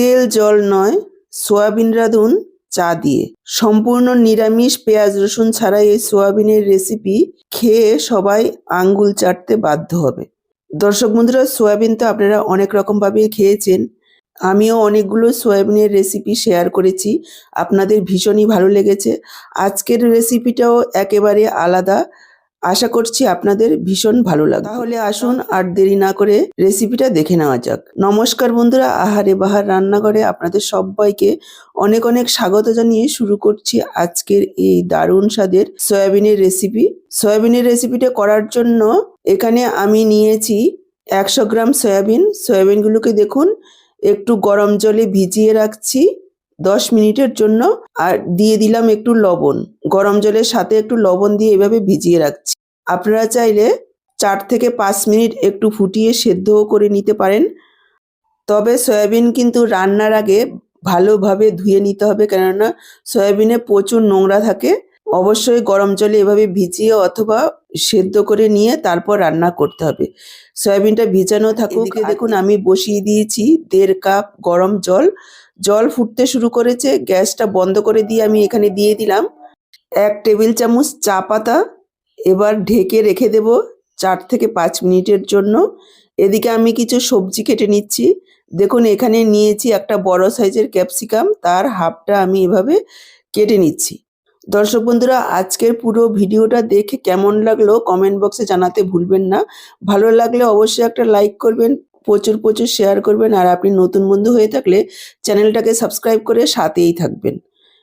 তেল, জল নয়, সোয়াবিন, রাঁধুন, চা দিয়ে। সম্পূর্ণ নিরামিষ পেঁয়াজ, রসুন ছাড়া এই সোয়াবিনের রেসিপি খেয়ে সবাই আঙ্গুল চাটতে বাধ্য হবে। দর্শক বন্ধুরা, সোয়াবিন তো আপনারা অনেক রকমভাবে খেয়েছেন। আমিও অনেকগুলো সোয়াবিনের রেসিপি শেয়ার করেছি। আপনাদের ভীষণই ভালো লেগেছে। আজকের রেসিপিটাও একেবারে আলাদা। আশা করছি আপনাদের ভীষণ ভালো লাগবে। তাহলে আসুন আর দেরি না করে রেসিপিটা দেখে নেওয়া যাক। নমস্কার বন্ধুরা, আহারে বাহার রান্নাঘরে আপনাদের সবাইকে অনেক অনেক স্বাগত জানিয়ে শুরু করছি আজকের এই দারুণ স্বাদের সয়াবিনের রেসিপি সয়াবিনের রেসিপিটা করার জন্য এখানে আমি নিয়েছি একশো গ্রাম সয়াবিন। সয়াবিনগুলোকে দেখুন, একটু গরম জলে ভিজিয়ে রাখছি। দশ মিনিটের জন্য আর দিয়ে দিলাম একটু লবণ। গরম জলের সাথে একটু লবণ দিয়ে এভাবে ভিজিয়ে রাখছি। আপনারা চাইলে চার থেকে পাঁচ মিনিট একটু ফুটিয়ে সেদ্ধও করে নিতে পারেন। তবে সয়াবিন কিন্তু রান্নার আগে ভালোভাবে ধুয়ে নিতে হবে, কেননা সয়াবিনে প্রচুর নোংরা থাকে। অবশ্যই গরম জলে এভাবে ভিজিয়ে অথবা সেদ্ধ করে নিয়ে তারপর রান্না করতে হবে। সয়াবিনটা ভিজানো থাকুক। দেখুন আমি বসিয়ে দিয়েছি দেড় কাপ গরম জল। জল ফুটতে শুরু করেছে। গ্যাসটা বন্ধ করে দিয়ে আমি এখানে দিয়ে দিলাম এক টেবিল চামচ চা পাতা। এবার ঢেকে রেখে দেব চার থেকে পাঁচ মিনিটের জন্য। এদিকে আমি কিছু সবজি কেটে নিচ্ছি। দেখুন এখানে নিয়েছি একটা বড় সাইজের ক্যাপসিকাম। তার হাফটা আমি এভাবে কেটে নিচ্ছি। দর্শক বন্ধুরা, আজকের পুরো ভিডিওটা দেখে কেমন লাগল কমেন্ট বক্সে জানাতে ভুলবেন না। ভালো লাগলে অবশ্যই একটা লাইক করবেন, প্রচুর প্রচুর শেয়ার করবেন, আর আপনি নতুন বন্ধু হয়ে থাকলে চ্যানেলটাকে সাবস্ক্রাইব করে সাথেই থাকবেন।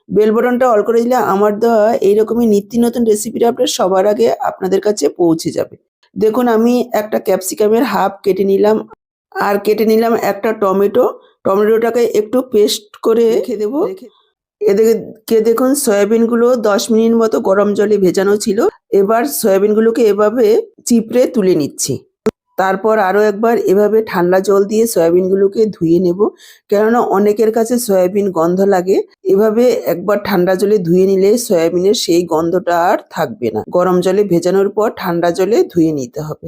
বেল বটনটা অল করে দিলে আমার দেওয়া এইরকমই নিত্য নতুন রেসিপিটা আপনার সবার আগে আপনাদের কাছে পৌঁছে যাবে। দেখুন, আমি একটা ক্যাপসিকামের হাফ কেটে নিলাম, আর কেটে নিলাম একটা টমেটো। টমেটোটাকে একটু পেস্ট করে রেখে দেবো। এদিকে দেখুন, সয়াবিনগুলো দশ মিনিট মতো গরম জলে ভেজানো ছিল। এবার সয়াবিনগুলোকে এভাবে চিপড়ে তুলে নিচ্ছি। তারপর আরও একবার এভাবে ঠান্ডা জল দিয়ে সয়াবিনগুলোকে ধুয়ে নেব। কেননা অনেকের কাছে সয়াবিন গন্ধ লাগে। এভাবে একবার ঠান্ডা জলে ধুয়ে নিলে সয়াবিনের সেই গন্ধটা আর থাকবে না। গরম জলে ভেজানোর পর ঠান্ডা জলে ধুয়ে নিতে হবে।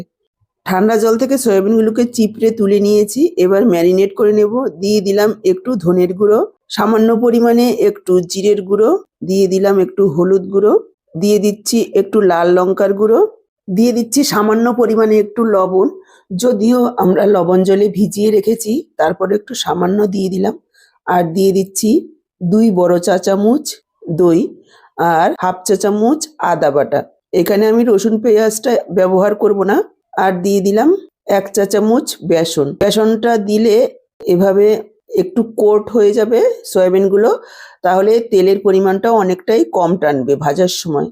ঠান্ডা জল থেকে সয়াবিনগুলোকে চিপড়ে তুলে নিয়েছি। এবার ম্যারিনেট করে নেব। দিয়ে দিলাম একটু ধনের গুঁড়ো। সামান্য পরিমাণে একটু জিরের গুঁড়ো, দিয়ে দিলাম একটু হলুদ গুঁড়ো, দিয়ে দিচ্ছি একটু লাল লঙ্কার গুঁড়ো, দিয়ে দিচ্ছি সামান্য পরিমাণে একটু লবণ। যদিও আমরা লবণ জলে ভিজিয়ে রেখেছি, তারপরে একটু সামান্য দিয়ে দিলাম। আর দিয়ে দিচ্ছি দুই বড় চা চামচ দই আর হাফ চা চামচ আদা বাটা। এখানে আমি রসুন পেঁয়াজটা ব্যবহার করব না। আর দিয়ে দিলাম এক চা চামচ বেসন। বেসনটা দিলে এভাবে একটু কোট হয়ে যাবে সয়াবিনগুলো, তাহলে তেলের পরিমাণটাও অনেকটাই কম টানবে ভাজার সময়।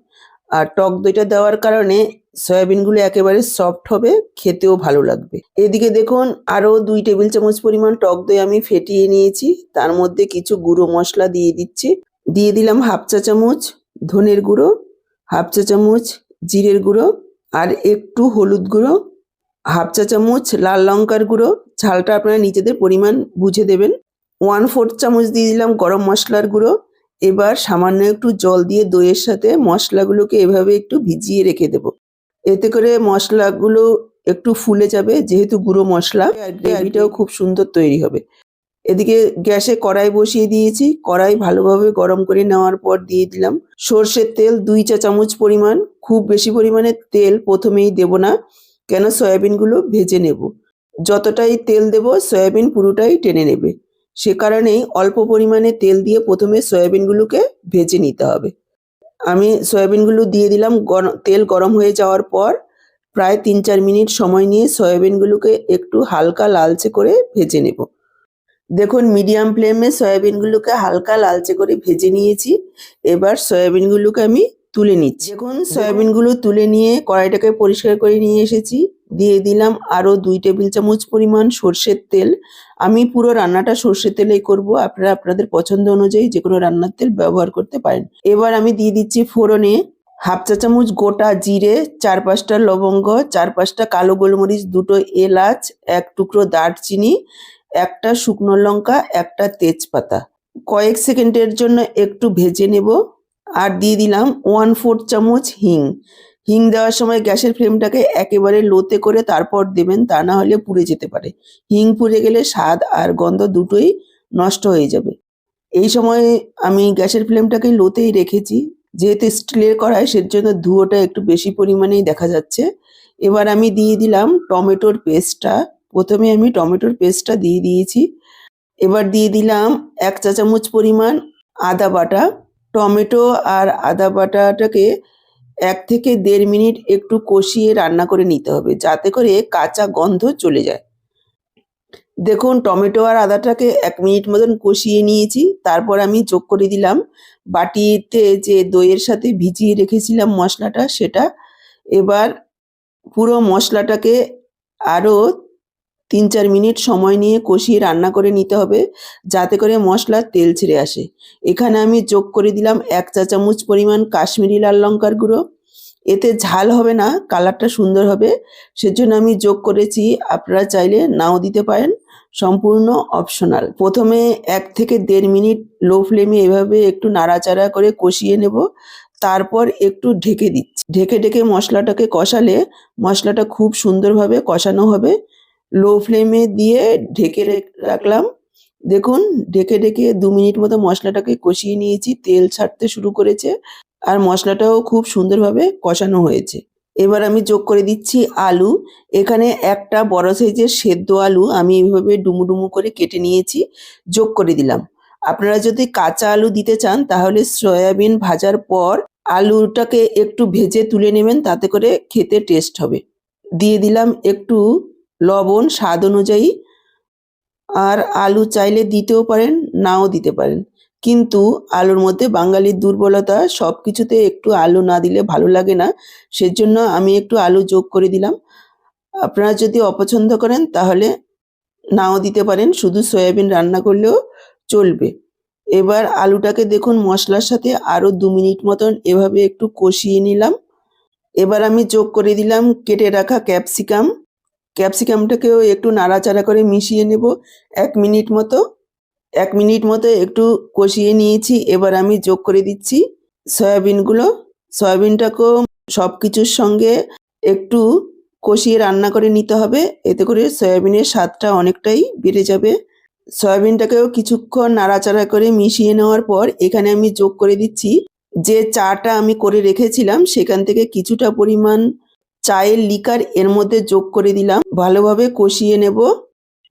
আর টক দইটা দেওয়ার কারণে সয়াবিনগুলো একেবারে সফট হবে, খেতেও ভালো লাগবে। এদিকে দেখুন, আরও দুই টেবিল চামচ পরিমাণ টক দই আমি ফেটিয়ে নিয়েছি। তার মধ্যে কিছু গুঁড়ো মশলা দিয়ে দিচ্ছি। দিয়ে দিলাম হাফ চা চামচ ধনের গুঁড়ো, হাফ চা চামচ জিরের গুঁড়ো, আর একটু হলুদ গুঁড়ো হাফ চা চামচ লাল লঙ্কার গুঁড়ো, ঝালটা আপনারা নিজেদের পরিমাণ বুঝে দেবেন। ওয়ান ফোর্থ চামচ দিয়ে দিলাম গরম মশলার গুঁড়ো। এবার সামান্য একটু জল দিয়ে দইয়ের সাথে মশলাগুলোকে এভাবে একটু ভিজিয়ে রেখে দেব। এতে করে মশলাগুলো একটু ফুলে যাবে, যেহেতু গুঁড়ো মশলা গ্রেভিটাও খুব সুন্দর তৈরি হবে। এদিকে গ্যাসে কড়াই বসিয়ে দিয়েছি। কড়াই ভালোভাবে গরম করে নেওয়ার পর দিয়ে দিলাম সর্ষের তেল দুই চা চামচ পরিমাণ। খুব বেশি পরিমাণে তেল প্রথমেই দেব না। কেন সয়াবিনগুলো ভেজে নেব? যতটাই তেল দেব, সয়াবিন পুরোটাই টেনে নেবে। সে কারণেই অল্প পরিমাণে তেল দিয়ে প্রথমে সয়াবিনগুলোকে ভেজে নিতে হবে। আমি সয়াবিনগুলো দিয়ে দিলাম তেল গরম হয়ে যাওয়ার পর প্রায় তিন চার মিনিট সময় নিয়ে সয়াবিনগুলোকে একটু হালকা লালচে করে ভেজে নেব। দেখুন, মিডিয়াম ফ্লেমে সয়াবিনগুলোকে হালকা লালচে করে ভেজে নিয়েছি। এবার সয়াবিনগুলোকে আমি তুলে নিচ্ছি। দেখুন সয়াবিনগুলো তুলে নিয়ে কড়াইটাকে পরিষ্কার করে নিয়ে এসেছি। দিয়ে দিলাম আরও দুই টেবিল চামচ পরিমাণ সর্ষের তেল। আমি পুরো রান্নাটা সর্ষের তেলেই করব। আপনারা আপনাদের পছন্দ অনুযায়ী যে কোনো রান্নার তেল ব্যবহার করতে পারেন। এবার আমি দিয়ে দিচ্ছি ফোড়নে হাফ চা চামচ গোটা জিরে চার পাঁচটা লবঙ্গ চার পাঁচটা কালো গোলমরিচ দুটো এলাচ এক টুকরো দারচিনি একটা শুকনো লঙ্কা একটা তেজপাতা। কয়েক সেকেন্ডের জন্য একটু ভেজে নেব। আর দিয়ে দিলাম ওয়ান ফোর্থ চামচ হিং। হিং দেওয়ার সময় গ্যাসের ফ্লেমটাকে একেবারে লোতে করে তারপর দেবেন, তা না হলে পুড়ে যেতে পারে। হিং পুড়ে গেলে স্বাদ আর গন্ধ দুটোই নষ্ট হয়ে যাবে। এই সময় আমি গ্যাসের ফ্লেমটাকে লোতেই রেখেছি। যেহেতু স্টিলের কড়াই সের জন্য ধুয়োটা একটু বেশি পরিমাণেই দেখা যাচ্ছে। এবার আমি দিয়ে দিলাম টমেটোর পেস্টটা। প্রথমে আমি টমেটোর পেস্টটা দিয়ে দিয়েছি। এবার দিয়ে দিলাম এক চা চামচ পরিমাণ আদা বাটা। টমেটো আর আদা বাটাটাকে এক থেকে দেড় মিনিট একটু কষিয়ে রান্না করে নিতে হবে, যাতে করে কাঁচা গন্ধ চলে যায়। দেখুন, টমেটো আর আদাটাকে এক মিনিট মতন কষিয়ে নিয়েছি। তারপর আমি যোগ করে দিলাম বাটিতে যে দইয়ের সাথে ভিজিয়ে রেখেছিলাম মশলাটা, সেটা। এবার পুরো মশলাটাকে আরও তিন চার মিনিট সময় নিয়ে কষিয়ে রান্না করে নিতে হবে, যাতে করে মশলার তেল ছেড়ে আসে। এখানে আমি যোগ করে দিলাম এক চা চামচ পরিমাণ কাশ্মীরি লাল লঙ্কার গুঁড়ো। এতে ঝাল হবে না, কালারটা সুন্দর হবে। সেজন্য আমি যোগ করেছি, আপনারা চাইলে নাও দিতে পারেন। সম্পূর্ণ অপশনাল। প্রথমে এক থেকে দেড় মিনিট লো ফ্লেমে এভাবে একটু নাড়াচাড়া করে কষিয়ে নেব। তারপর একটু ঢেকে দিচ্ছি। ঢেকে ঢেকে মশলাটাকে কষালে মশলাটা খুব সুন্দরভাবে কষানো হবে। লো ফ্লেমে দিয়ে ঢেকে রেখ- রাখলাম। দেখুন, ঢেকে ঢেকে দু মিনিট মতো মশলাটাকে কষিয়ে নিয়েছি, তেল ছাড়তে শুরু করেছে আর মশলাটাও খুব সুন্দরভাবে কষানো হয়েছে। এবার আমি যোগ করে দিচ্ছি আলু। এখানে একটা বড় সাইজের সেদ্ধ আলু আমি এইভাবে ডুমু ডুমু করে কেটে নিয়েছি, যোগ করে দিলাম। আপনারা যদি কাঁচা আলু দিতে চান, তাহলে সয়াবিন ভাজার পর আলুটাকে একটু ভেজে তুলে নেবেন, তাতে করে খেতে টেস্ট হবে। দিয়ে দিলাম একটু লবণ, স্বাদ অনুযায়ী। আর আলু চাইলে দিতেও পারেন, নাও দিতে পারেন। কিন্তু আলুর মধ্যে বাঙালির দুর্বলতা সব কিছুতে একটু আলু না দিলে ভালো লাগে না। সেজন্য আমি একটু আলু যোগ করে দিলাম। আপনারা যদি অপছন্দ করেন, তাহলে নাও দিতে পারেন। শুধু সয়াবিন রান্না করলেও চলবে। এবার আলুটাকে দেখুন, মশলার সাথে আরও দু মিনিট মতন এভাবে একটু কষিয়ে নিলাম। এবার আমি যোগ করে দিলাম, কেটে রাখা ক্যাপসিকাম। ক্যাপসিকামটাকেও একটু নাড়াচাড়া করে মিশিয়ে নেব। এক মিনিট মতো, এক মিনিট মতো একটু কষিয়ে নিয়েছি। এবার আমি যোগ করে দিচ্ছি সয়াবিনগুলো। সয়াবিনটাকেও সব কিছুর সঙ্গে একটু কষিয়ে রান্না করে নিতে হবে। এতে করে সয়াবিনের স্বাদটা অনেকটাই বেড়ে যাবে। সয়াবিনটাকেও কিছুক্ষণ নাড়াচাড়া করে মিশিয়ে নেওয়ার পর এখানে আমি যোগ করে দিচ্ছি। যে চাটা আমি করে রেখেছিলাম সেখান থেকে কিছুটা পরিমাণ চায়ের লিকার এর মধ্যে যোগ করে দিলাম। ভালোভাবে কষিয়ে নেব।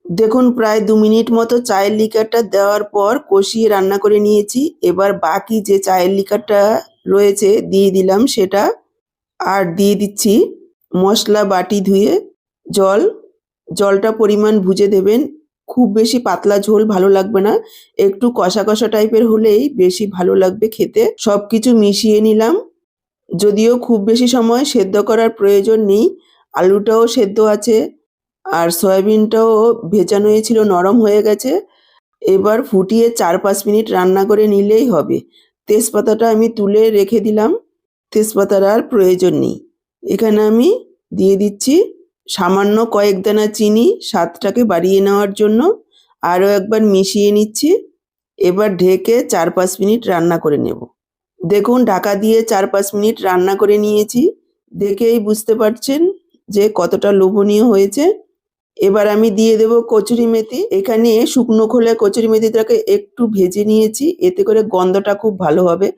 দেখুন, প্রায় দু মিনিট মতো চায়ের লিকারটা দেওয়ার পর কষিয়ে রান্না করে নিয়েছি। এবার বাকি যে চায়ের লিকারটা রয়েছে, দিয়ে দিলাম সেটা। আর দিয়ে দিচ্ছি মশলা বাটি ধুয়ে জল। জলটা পরিমাণ বুঝে দেবেন। খুব বেশি পাতলা ঝোল ভালো লাগবে না। একটু কষা কষা টাইপের হলেই বেশি ভালো লাগবে খেতে। সব কিছু মিশিয়ে নিলাম। যদিও খুব বেশি সময় সেদ্ধ করার প্রয়োজন নেই, আলুটাও সেদ্ধ আছে, আর সয়াবিনটাও ভেজানো হয়েছিল নরম হয়ে গেছে। এবার ফুটিয়ে চার পাঁচ মিনিট রান্না করে নিলেই হবে। তেজপাতাটা আমি তুলে রেখে দিলাম, তেজপাতার আর প্রয়োজন নেই। এখানে আমি দিয়ে দিচ্ছি সামান্য কয়েক দানা চিনি, স্বাদটাকে বাড়িয়ে নেওয়ার জন্য। আরও একবার মিশিয়ে নিচ্ছি। এবার ঢেকে চার পাঁচ মিনিট রান্না করে নেব। দেখুন, ঢাকা দিয়ে চার পাঁচ মিনিট রান্না করে নিয়েছি। দেখেই বুঝতে পারছেন যে কতটা লোভনীয় হয়েছে। এবার আমি দিয়ে দেব কচুরি মেথি। এখানে শুকনো খোলা কচুরি মেথিটাকে একটু ভেজে নিয়েছি। এতে করে গন্ধটা খুব ভালো হবে।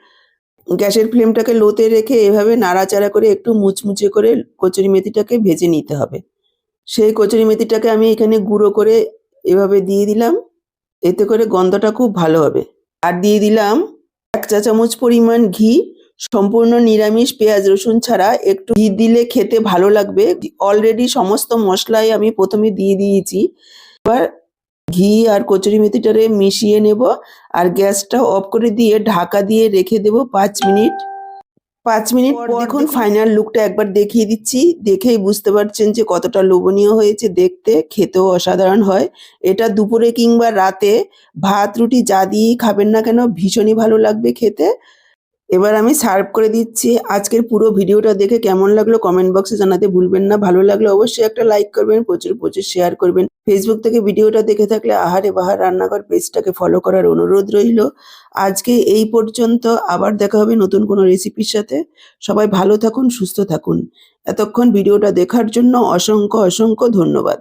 গ্যাসের ফ্লেমটাকে লোতে রেখে এভাবে নাড়াচাড়া করে একটু মুচমুচে করে কচুরি মেথিটাকে ভেজে নিতে হবে। সেই কচুরি মেথিটাকে আমি এখানে গুঁড়ো করে এভাবে দিয়ে দিলাম। এতে করে গন্ধটা খুব ভালো হবে। আর দিয়ে দিলাম চা চামচ পরিমাণ ঘি, সম্পূর্ণ নিরামিষ পেঁয়াজ রসুন ছাড়া একটু ঘি দিলে খেতে ভালো লাগবে। অলরেডি সমস্ত মশলাই আমি প্রথমে দিয়ে দিয়েছি। এবার ঘি আর কচুরি মেথিটারে মিশিয়ে নেব আর গ্যাসটা অফ করে দিয়ে ঢাকা দিয়ে রেখে দেব পাঁচ মিনিট। পাঁচ মিনিট পর দেখুন ফাইনাল লুকটা একবার দেখিয়ে দিচ্ছি। দেখেই বুঝতে পারছেন যে কতটা লোভনীয় হয়েছে দেখতে খেতেও অসাধারণ হয়। এটা দুপুরে কিংবা রাতে ভাত রুটি যা দিয়েই খাবেন না কেন ভীষণই ভালো লাগবে খেতে। এবার আমি সার্ভ করে দিচ্ছি। আজকের পুরো ভিডিওটা দেখে কেমন লাগল কমেন্ট বক্সে জানাতে ভুলবেন না। ভালো লাগলে অবশ্যই একটা লাইক করবেন, প্রচুর প্রচুর শেয়ার করবেন। ফেসবুক থেকে ভিডিওটা দেখে থাকলে আহারে বাহার রান্নাঘর পেজটাকে ফলো করার অনুরোধ রইল। আজকে এই পর্যন্ত, আবার দেখা হবে নতুন কোনো রেসিপির সাথে। সবাই ভালো থাকুন, সুস্থ থাকুন। এতক্ষণ ভিডিওটা দেখার জন্য অসংখ্য অসংখ্য ধন্যবাদ।